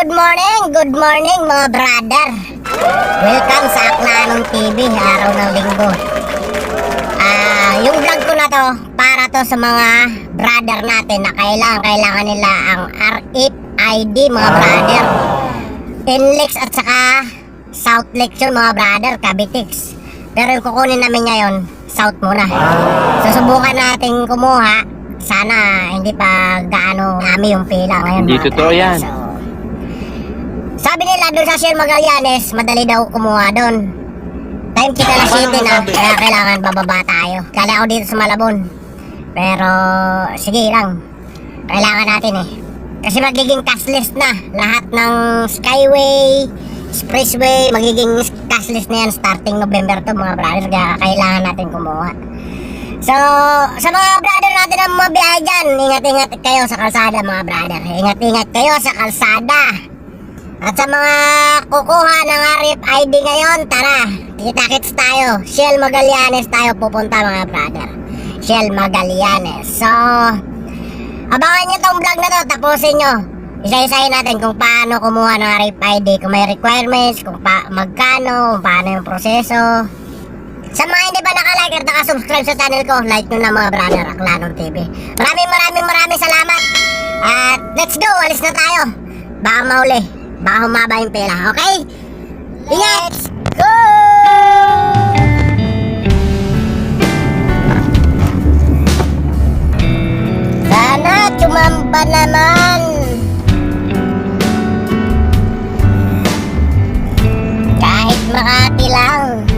good morning, good morning mga brother. Welcome sa Aklanong TV, araw ng linggo. Ah, yung vlog ko na to para to sa mga brother natin na kailangan kailangan nila ang RFID mga brother. Inlex at saka South yun mga brother, Cavitex. Pero yung kukunin namin ngayon, South muna. Susubukan natin kumuha. Sana hindi pa gaano dami yung pila ngayon. Hindi totoo yan. So, sabi nila doon sa Sierra Magallanes, madali daw kumuha doon. Time check na city na, kaya kailangan bababa tayo. Kala ako dito sa Malabon. Pero, sige lang. Kailangan natin eh. Kasi magiging cashless na. Lahat ng Skyway, Expressway, magiging cashless na yan starting November to mga brothers. Kaya kailangan natin kumuha. So, sa mga brother natin na mabiyahe dyan, ingat-ingat kayo sa kalsada mga brother. Ingat-ingat kayo sa kalsada. At sa mga kukuha ng RFID ngayon, tara, kita-kits tayo. Shell Magallanes tayo pupunta mga brother. Shell Magallanes. So, abangan nyo tong vlog na to, tapusin nyo. Isa-isahin natin kung paano kumuha ng RFID, kung may requirements, kung pa magkano, kung paano yung proseso. Sa mga hindi pa nakalike at nakasubscribe sa channel ko, like nyo na mga brother, Aklanong TV. Maraming maraming maraming salamat. At let's go, alis na tayo. Baka mauli, baka humaba yung pera, okay? Ingat! Go! Sana tumamba naman. Kahit Makati lang.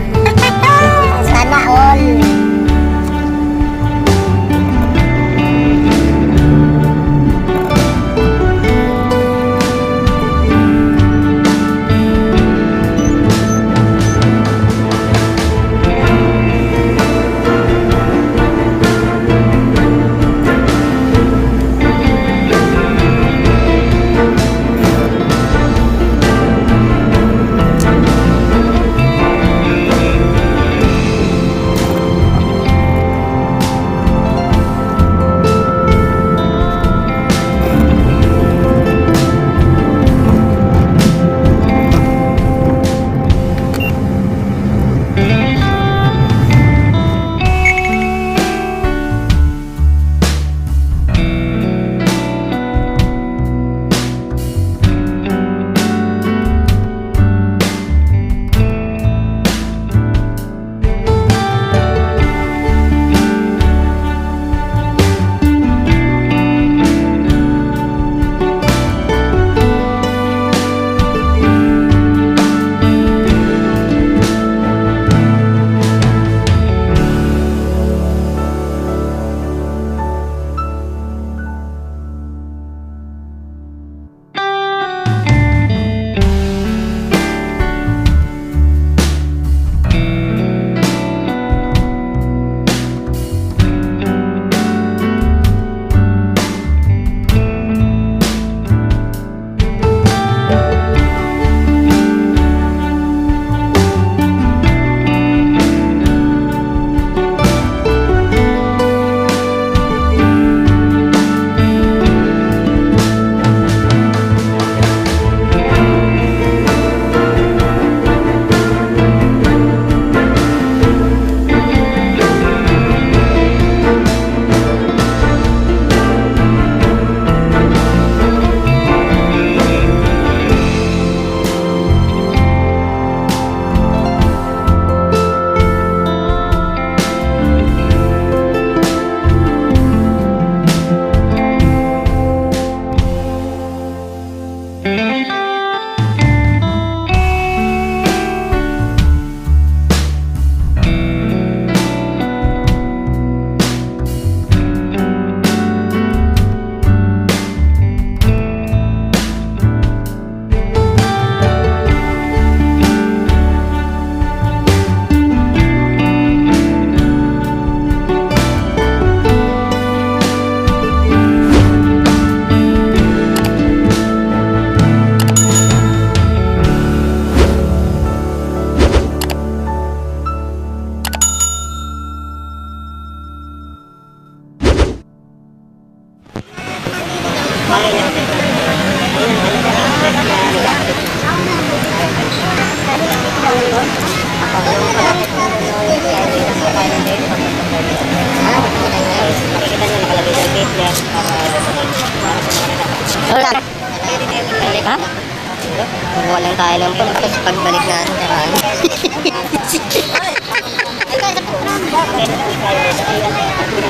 Lang tayo ng pulot tapos pagbalik natin karaan.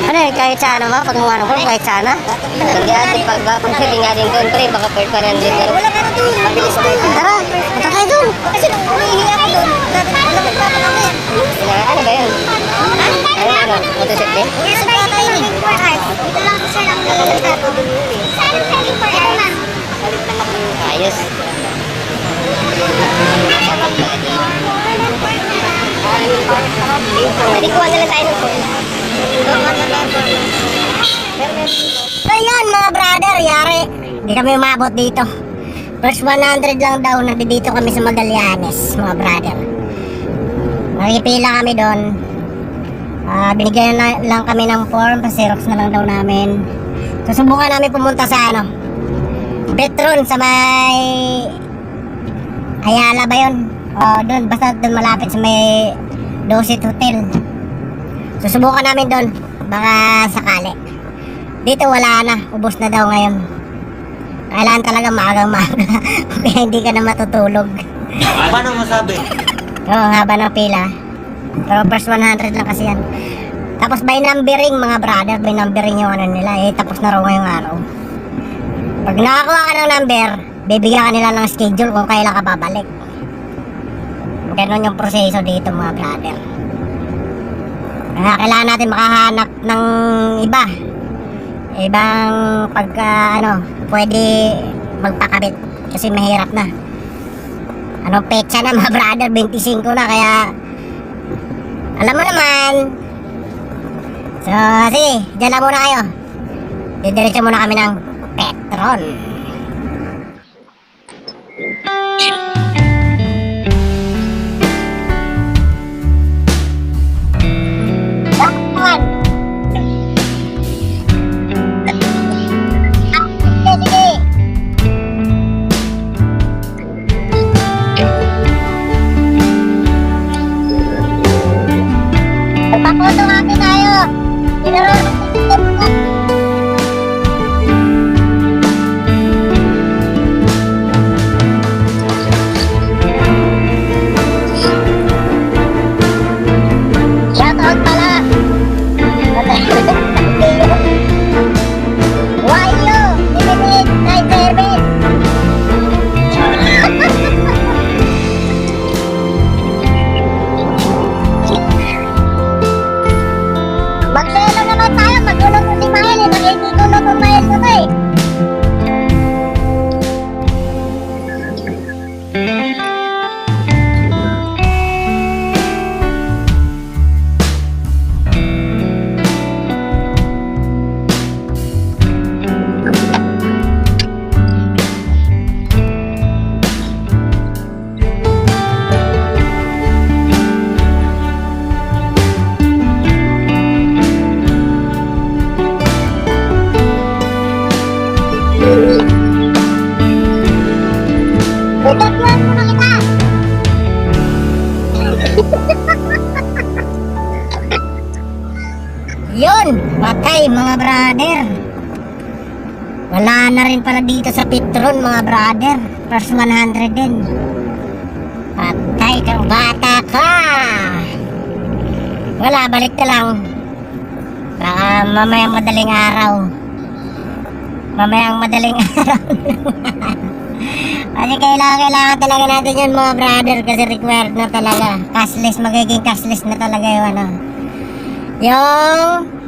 ano eh, kahit sa ano ba, pag mukha ng pulot, kahit sana. Hindi natin pag pag sabi nga din doon, pre, baka per pa rin din. Wala ka na doon, mabilis doon. Tara, punta tayo doon. Kasi nung humihingi ako doon, lalapit pa lang yan. Ano ba yun? Ano, ano, motosiklet? Yes, ba ito yung for art? Ito lang siya lang. Saan selling for art, ma'am? Ayos. Pwede kuha na lang tayo ng phone. Ayun mga brother, yari. Hindi kami umabot dito. First 100 lang daw, nandito kami sa Magallanes, mga brother. Nakipila kami doon. Ah, binigyan na lang kami ng form, pa-xerox na lang daw namin. Susubukan namin pumunta sa ano, Petron sa may Ayala ba yun? O doon, basta doon malapit sa may Dosit Hotel. Susubukan namin doon. Baka sakali. Dito wala na. Ubus na daw ngayon. Kailangan talaga maagang maaga. Kaya hindi ka na matutulog. Paano masabi? Oo, ang haba ng pila. Pero first 100 lang kasi yan. Tapos by numbering mga brother, by numbering yung ano nila. Eh, tapos na raw ngayong araw. Pag nakakuha ka ng number, bibigyan ka nila ng schedule kung kailan ka babalik. Ganon yung proseso dito mga brother. Kaya kailangan natin makahanap ng iba. Ibang pagka ano, pwede magpakabit. Kasi mahirap na. Anong petsa na mga brother? 25 na kaya alam mo naman. So, sige, dyan lang muna kayo. Didiretso muna kami ng Petron. Dito sa Petron mga brother. First 100 din. Patay kang bata ka. Wala, balik na lang. Baka mamayang madaling araw. Mamayang madaling araw. Kasi kailangan, kailangan talaga natin yun mga brother kasi required na talaga. Cashless, magiging cashless na talaga yung ano. Yung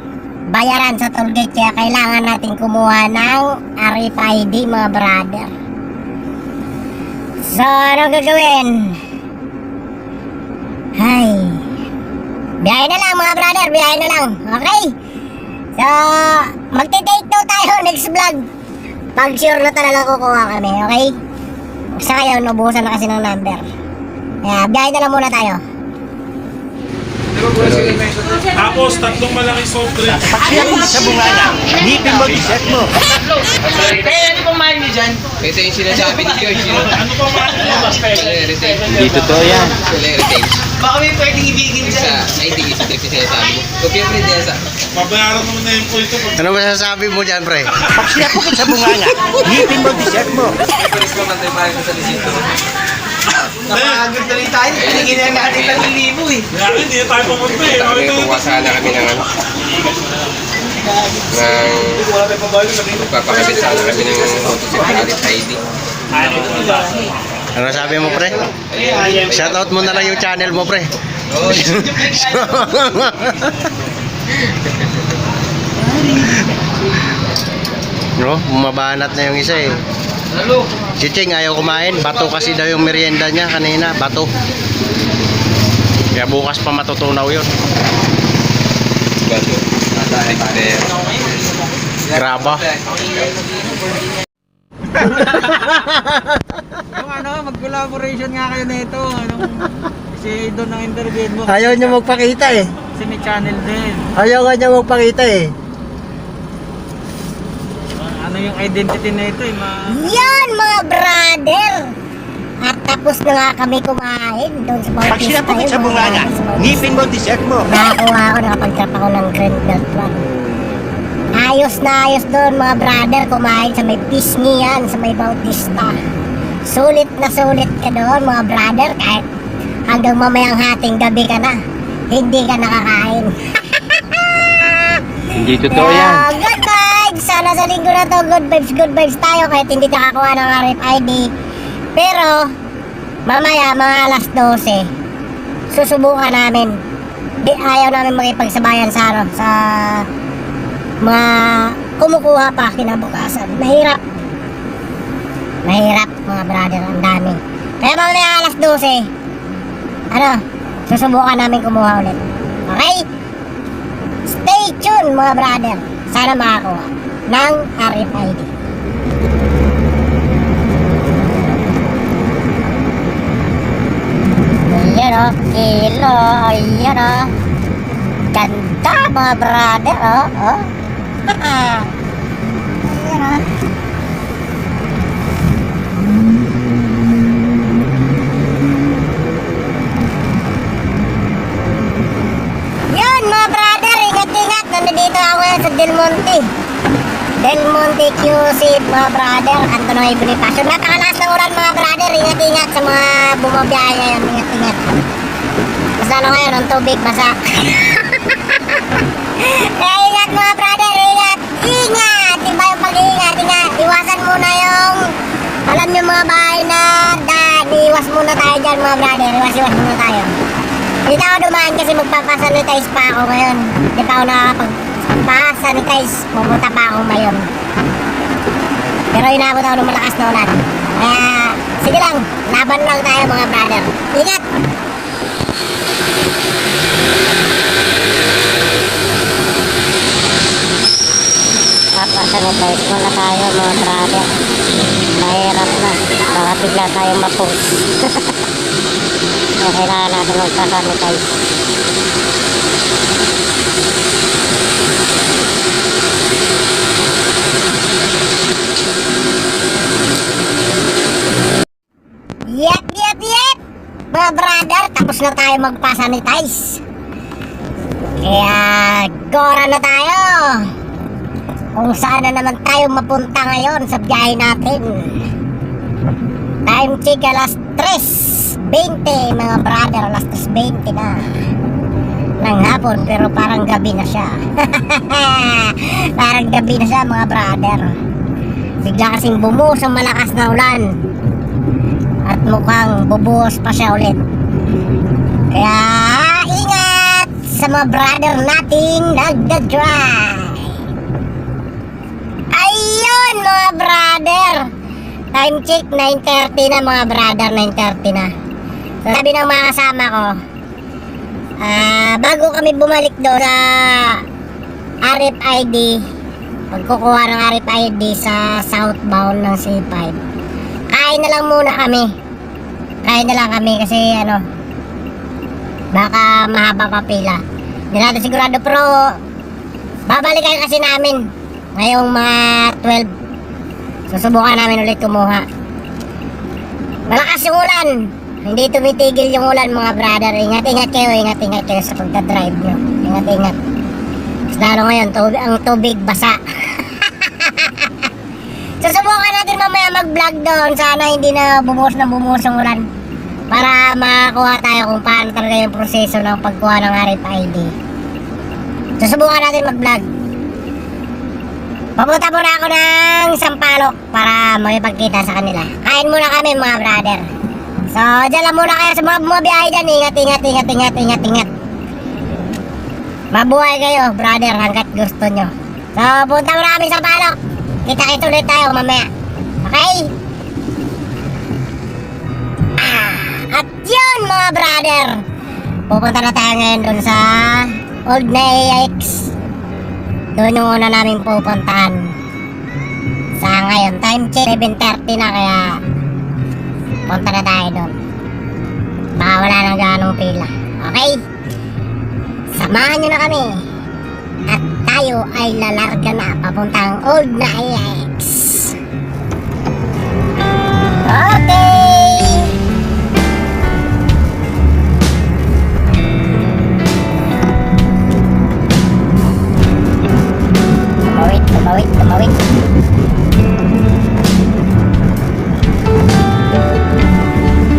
bayaran sa tollgate kaya kailangan natin kumuha ng RFID mga brother. So, ano gagawin? Hay. Biyahe na lang mga brother, biyahe na lang. Okay? So, magte-take daw tayo next vlog. Pag sure na talaga kukuha kami, okay? Sa kayo, nubusan na kasi ng number. Kaya, biyahe na lang muna tayo. Tapos, tatlong malaking soft drink. Pagsiyang sa bunganga, ngipin mo, iset mo. Kaya ano pong mahal niyo dyan? Ito yung sinasabi ni George? Ano pa man? Heritage. Dito to yan. Baka may pwedeng ibigin Isa, dyan. ay hindi isa trip yung sinasabi mo. Kopya mo rin sa Pabayaran mo na yung po ito. Ano masasabi mo dyan, pre? Pagsiyang sa bunganga, ngipin mo, iset mo. Paris naman tayo parang sa lisito. Tayo, pinigyan na natin ng libo eh. Kaya hindi na tayo pumunta eh. Kami kukuha sana kami ng ano. Ng magpapakabit sana kami ng motosiklet ID. Ano sabi mo, pre? Shoutout mo na lang yung channel mo, pre. Oo, no, bumabanat na yung isa eh. Si Ching ayaw kumain. Bato kasi daw yung merienda niya kanina. Bato. Kaya bukas pa matutunaw yun. Graba. Yung ano, mag-collaboration nga kayo nito. Anong, si doon ang interview mo. Ayaw niya magpakita eh. Kasi may channel din. Ayaw nga niya magpakita eh. Ano yung identity na ito eh. Ma Yan mga brother! At tapos na nga kami kumain doon sa mga Pag sinapakit sa bunganga, ngipin mo, dessert mo. Nakakuha ako, nakapag-trap ako ng Grand Belt One. Ayos na ayos doon mga brother, kumain sa may pisngi yan, sa may Bautista. Sulit na sulit ka doon mga brother, kahit hanggang mamayang hating gabi ka na, hindi ka nakakain. Hindi Kaya, good vibes! Sana sa linggo na to, good vibes, good vibes tayo kahit hindi nakakuha ng RFID. Pero, mamaya, mga alas 12, susubukan namin. Di, ayaw namin makipagsabayan sa, ano, sa mga kumukuha pa kinabukasan. Mahirap. Mahirap, mga brother, ang dami. Kaya mamaya alas 12, ano, susubukan namin kumuha ulit. Okay? Stay tuned mga brother. Sana makakuha ng RFID. Ayan o, kilo, ayan o. Ganda mga brother o. Oh. ayan o. Yun mga brother, ingat-ingat. Nandito ako sa Del Monte. Del Monte QC mga brother. Antonoy Bonifacio. Napakalakas ng ulan mga brother. Ingat-ingat sa mga bumabiyahe ngayon. Ingat-ingat. Mas lalo ngayon ang tubig basa. Kaya ingat mga brother, ingat. Ingat! Iba yung pag-iingat, ingat. Iwasan muna yung alam niyo mga bahay na dad, iwas muna tayo dyan mga brother. Iwas-iwas muna tayo. Hindi na ako dumaan kasi magpapasanitize pa ako ngayon. Hindi pa ako nakakapag-pasanitize. Pupunta pa ako ngayon. Pero inabot ako ng malakas na ulan. Kaya, sige lang, laban lang tayo mga brother. Ingat! Papasanitize muna tayo mga brother. Mahirap na. Baka bigla tayong ma-post. Kaya kailangan natin magpasanitize. Tapos na tayo magpasanitize. Kaya, gora na tayo! Kung saan na naman tayo mapunta ngayon sa biyahe natin. Time check alas 3.20 mga brother, alas 3.20 na ng hapon pero parang gabi na siya. parang gabi na siya mga brother. Bigla kasing bumuhos ang malakas na ulan. At mukhang bubuhos pa siya ulit. Kaya ingat sa mga brother nating nagda-drive. Ayun mga brother. Time check 9.30 na mga brother, 9.30 na. So, sabi ng mga kasama ko, ah bago kami bumalik doon sa RFID, pagkukuha ng RFID sa southbound ng C5, kain na lang muna kami. Kain na lang kami kasi ano, baka mahaba pa pila. Hindi natin sigurado pero babalikan kasi namin ngayong mga 12 Susubukan namin ulit kumuha. Malakas yung ulan. Hindi tumitigil yung ulan mga brother. Ingat-ingat kayo, ingat-ingat kayo sa pagdadrive nyo. Ingat-ingat. Lalo ngayon, tubig, ang tubig basa. Susubukan natin mamaya mag-vlog doon. Sana hindi na bumuhos na bumuhos yung ulan. Para makakuha tayo kung paano talaga yung proseso ng pagkuha ng RFID. Susubukan natin mag-vlog. Papunta muna ako ng Sampaloc para makipagkita sa kanila. Kain muna kami mga brother. So, dyan lang muna kayo sa mga bumabiyahe dyan. Ingat, ingat, ingat, ingat, ingat, ingat. Mabuhay kayo, brother, hanggat gusto nyo. So, punta muna kami sa Sampaloc. Kita-kita ulit tayo mamaya. Okay? Yun mga brother. Pupunta na tayo ngayon dun sa Old na AX Doon yung una namin pupuntahan. Sa ngayon Time check 7.30 na kaya Punta na tayo doon Baka wala nang ganong pila. Okay? Samahan nyo na kami. At tayo ay lalarga na Papuntang Old na AX Okay Tumawid, tumawid.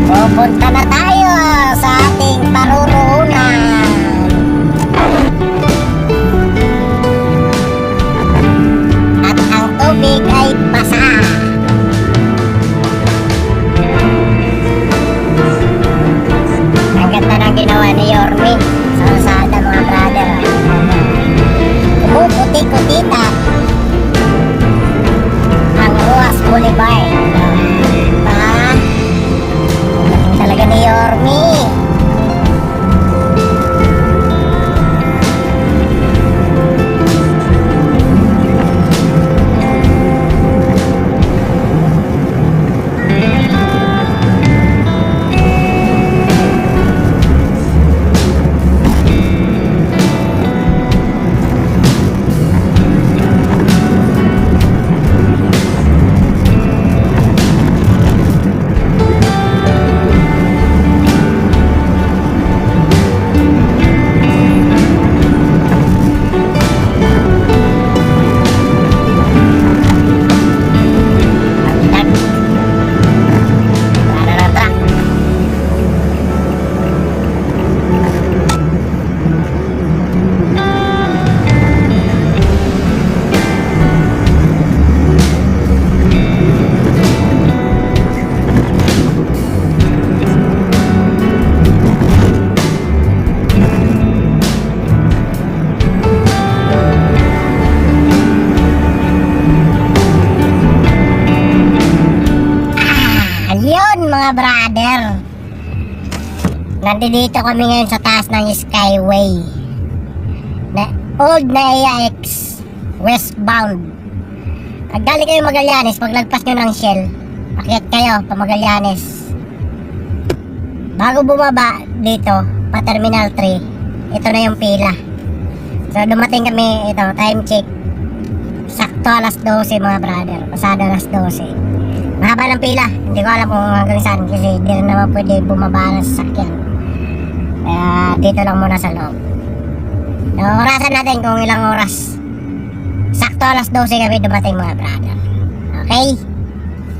Pupunta na tayo sa mga brother. Nandito kami ngayon sa taas ng Skyway. Na, old na AIX westbound. Pag galing kayo Magallanes, paglagpas nyo ng Shell, akyat kayo pa Magallanes. Bago bumaba dito, pa Terminal 3, ito na yung pila. So dumating kami, ito, time check. Sakto alas 12 mga brother, pasado alas 12. Mahaba ng pila. Hindi ko alam kung hanggang saan kasi hindi rin naman pwede bumaba ng sasakyan. Kaya dito lang muna sa loob. Orasan natin kung ilang oras. Sakto alas 12 kami dumating mga brother. Okay?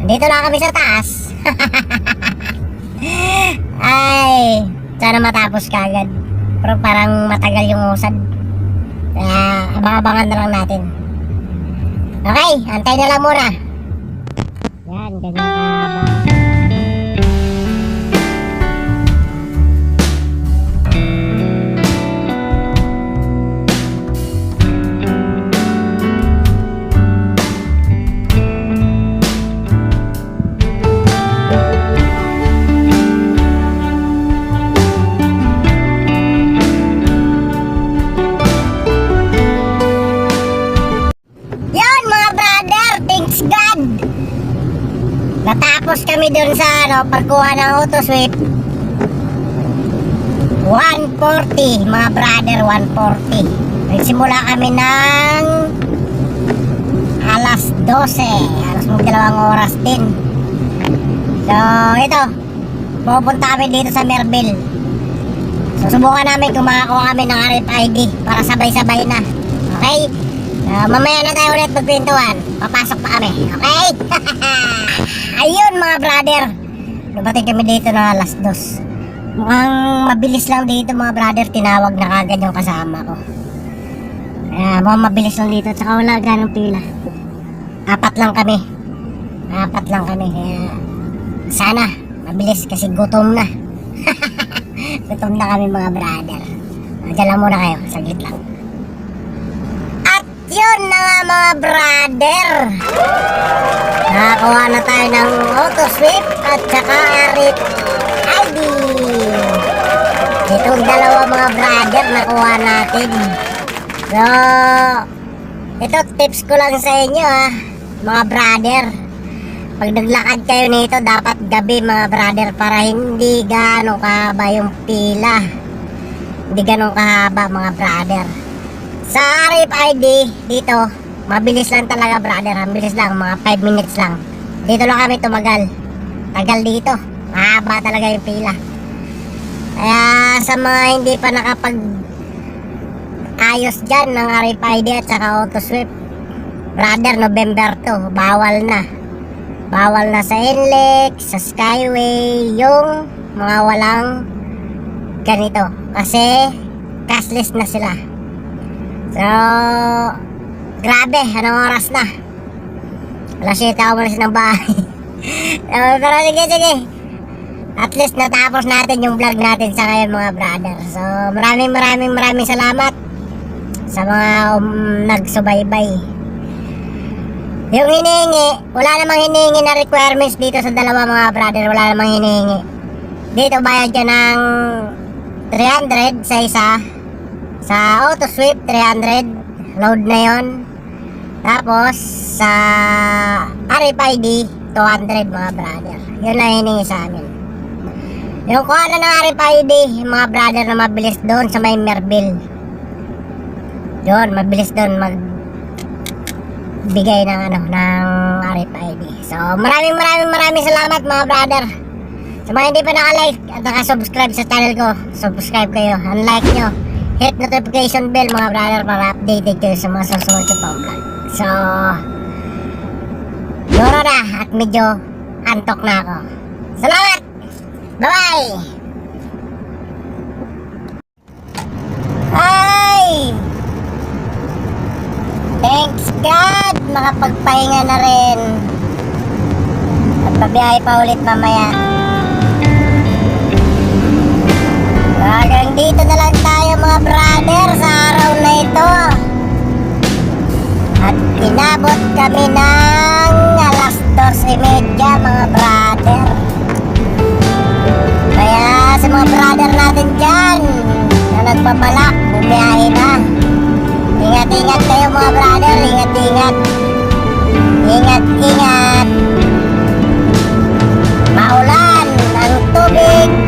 Nandito na kami sa taas. Ay, sana matapos kagad. Pero parang matagal yung usad. Kaya abang-abangan na lang natin. Okay, antay na lang muna. Yan, ganyan kahaba. Kami dun sa ano, pagkuha ng auto sweep. 140, mga brother, 140. Nagsimula kami ng alas 12. Alas magdalawang oras din. So, ito. Pupunta kami dito sa Merville. Susubukan namin kung makakuha kami ng RFID para sabay-sabay na. Okay? Ah, mamaya na tayo ulit magpintuan. Papasok pa kami. Okay? Ayun mga brother. dumating kami dito na alas dos. Mukhang mabilis lang dito mga brother, tinawag na kagad yung kasama ko. Kaya mukhang mabilis lang dito, tsaka wala ganong pila. Apat lang kami. Apat lang kami, kaya sana mabilis kasi gutom na. gutom na kami mga brother. Diyan lang muna kayo, saglit lang. Yun na nga mga brother. Nakakuha na tayo ng auto sweep at saka arit ID. Itong dalawa mga brother nakuha natin. So, ito tips ko lang sa inyo ah, mga brother. Pag naglakad kayo nito, dapat gabi mga brother para hindi gaano kahaba yung pila. Hindi gaano kahaba mga brother. Sa RFID dito, mabilis lang talaga brother. Ang bilis lang, mga 5 minutes lang. Dito lang kami tumagal. Tagal dito. Mahaba talaga yung pila. Kaya sa mga hindi pa nakapag ayos dyan ng RFID at saka auto sweep. Brother, November to. Bawal na. Bawal na sa NLEX, sa Skyway, yung mga walang ganito. Kasi cashless na sila. So, grabe, anong oras na? Alas 7 ako malis ng bahay. Uh, Pero sige, sige. At least natapos natin yung vlog natin sa ngayon mga brother. So, maraming maraming maraming salamat sa mga um, nagsubaybay. Yung hinihingi, wala namang hinihingi na requirements dito sa dalawa mga brother. Wala namang hinihingi. Dito bayad ka ng 300 sa isa. Sa auto sweep, 300. Load na yon. Tapos, sa RFID, 200 mga brother. Yun lang hiningi sa amin. Yung kuha na ng RFID, yung mga brother na mabilis doon sa may Merville. Yun, mabilis doon mag bigay ng ano ng RFID. So, maraming maraming maraming salamat mga brother. Sa mga hindi pa naka-like at naka-subscribe sa channel ko, subscribe kayo. Unlike nyo, hit notification bell mga brother para updated kayo sa mga susunod ko pang vlog. So, Duro na at medyo antok na ako. Salamat! Bye-bye! Ay! Thanks God! Makapagpahinga na rin. At pabiyahe pa ulit mamaya. Hanggang dito na lang tayo mga brother sa araw na ito. At inabot kami ng alas 12.30 mga brother. Kaya sa mga brother natin dyan na nagbabalak, bumiyahe na. Ingat-ingat kayo mga brother, ingat-ingat. Ingat-ingat. Maulan ang tubig